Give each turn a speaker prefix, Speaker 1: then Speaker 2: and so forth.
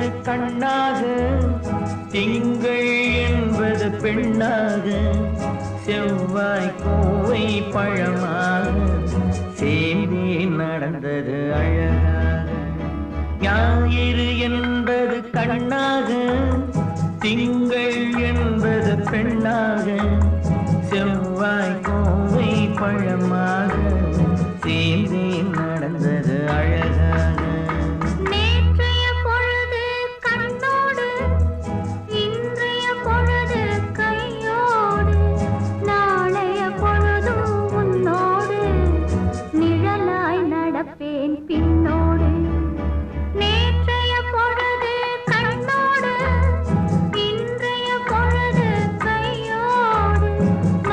Speaker 1: என்பது கண்ணாக திங்கள் என்பது பெண்ணாக செவ்வாய் கோவை பழமாக சேர்ந்தே நடந்தது அழகாக. ஞாயிறு என்பது கண்ணாக திங்கள் என்பது பெண்ணாக செவ்வாய் கோவை பழமாக சேர்ந்தே Thank you.